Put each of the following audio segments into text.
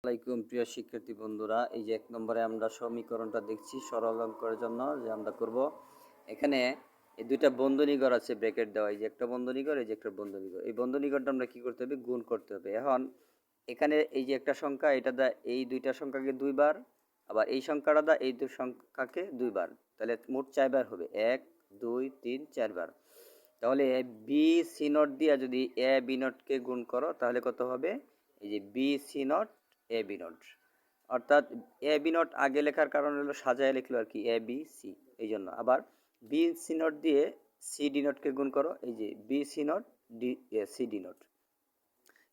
আসসালামাইকুম প্রিয় শিক্ষার্থী বন্ধুরা। এই যে এক নম্বরে আমরা সমীকরণটা দেখছি, সরল অঙ্কের জন্য যে আমরা করব। এখানে এই দুইটা বন্ধনীঘর আছে, ব্র্যাকেট দেওয়া। এই যে একটা বন্ধনীঘর এই যে একটা বন্ধনীঘর এই বন্ধনীঘরটা আমরা কি করতে হবে? গুণ করতে হবে। এখন এখানে এই যে একটা সংখ্যা, এটা দা এই দুইটা সংখ্যাকে দুইবার, আবার এই সংখ্যাটা দা এই দুই সংখ্যাকে দুইবার। তাহলে মোট চারবার হবে। এক, দুই, তিন, চারবার। তাহলে বি, সি, নট দিয়া যদি এ, বি, নটকে গুণ করো, তাহলে কত হবে? এই যে B, C, naught A B naught অর্থাৎ এ বি নট আগে লেখার কারণ হলো সাজায় লিখলো আর কি এ বি সি এই জন্য। আবার বি সি নট দিয়ে সি ডি নটকে গুণ করো, এই যে B C naught D A C D naught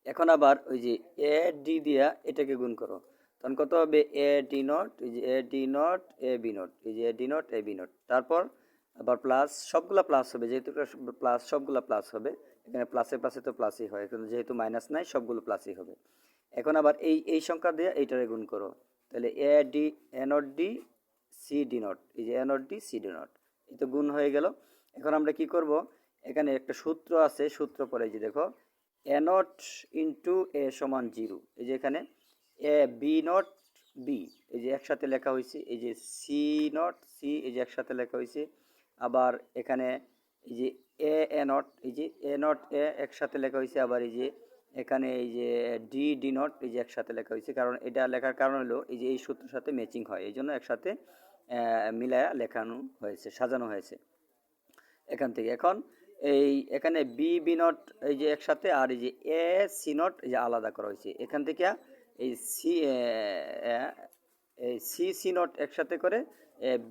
এখন আবার ওই যে এ ডি দিয়া এটাকে গুণ করো। তখন কত হবে? এ ডি নট এই যে A D naught A B naught এই যে A D naught A B naught তারপর আবার প্লাস সবগুলা প্লাস হবে, যেহেতু প্লাস সবগুলা প্লাস হবে, এখানে প্লাসে প্লাসে তো প্লাসই হয়, কিন্তু যেহেতু মাইনাস নাই, সবগুলো প্লাসই হবে। এখন আবার এই এই সংখ্যা দিয়ে এইটারে গুণ করো। তাহলে A D A naught D C D naught এই যে A naught D C D naught এই তো গুণ হয়ে গেল। এখন আমরা কি করব? এখানে একটা সূত্র আছে, সূত্র পরে যে দেখো এ নট ইন্টু এ সমান জিরো। এই যে এখানে এ বি নট বি এই যে একসাথে লেখা হয়েছে, এই যে সি নট সি এই যে একসাথে লেখা হয়েছে। আবার এখানে এই যে এ এ নট এই যে এ নট এ একসাথে লেখা হয়েছে, আবার এই যে এখানে এই যে ডি ডি নট এই যে একসাথে লেখা হয়েছে। কারণ এটা লেখার কারণ হলো এই যে এই সূত্রের সাথে ম্যাচিং হয়। এই জন্য একসাথে মিলায়া লেখানো হয়েছে, সাজানো হয়েছে। এখান থেকে এখন এই এখানে বি বি নট এই যে একসাথে আর এই যে এ সি নট এই যে আলাদা করা হয়েছে। এখান থেকে এই সি এই সি সি নট একসাথে করে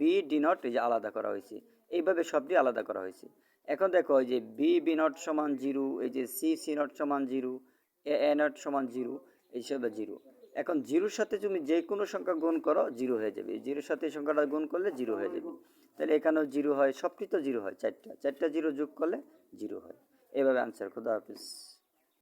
বি ডি নট এই যে আলাদা করা হয়েছে। এইভাবে সবটি আলাদা করা হয়েছে। এখন দেখো এই যে বি বি নট সমান জিরো এই যে সি সি নট সমান জিরো এ এ নট সমান জিরো এইসব জিরো এখন জিরোর সাথে তুমি যে কোনো সংখ্যা গুণ করো জিরো হয়ে যাবে। জিরোর সাথে সংখ্যাটা গুণ করলে জিরো হয়ে যাবে। তাহলে এখানেও জিরো হয় সবটি তো জিরো হয়, চারটা। চারটা জিরো যোগ করলে জিরো হয়। এভাবে আনসার খুদা হাফিজ।